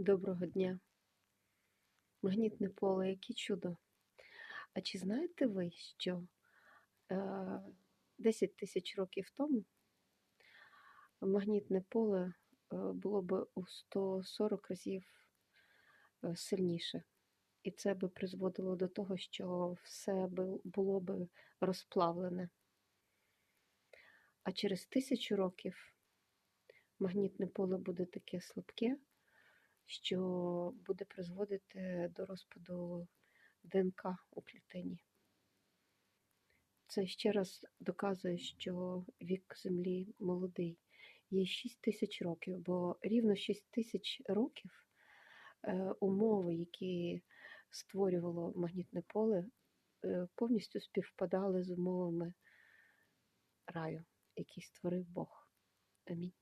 Доброго дня. Магнітне поле, яке чудо. А чи знаєте ви, що е, 10 тисяч років тому магнітне поле е, було б у 140 разів е, сильніше? І це би призводило до того, що все було б розплавлене. А через тисячу років магнітне поле буде таке слабке, що буде призводити до розпаду ДНК у клітині. Це ще раз доказує, що вік Землі молодий. Є 6 тисяч років, бо рівно 6 тисяч років е, умови, які створювало магнітне поле, е, повністю співпадали з умовами раю, який створив Бог. Амінь.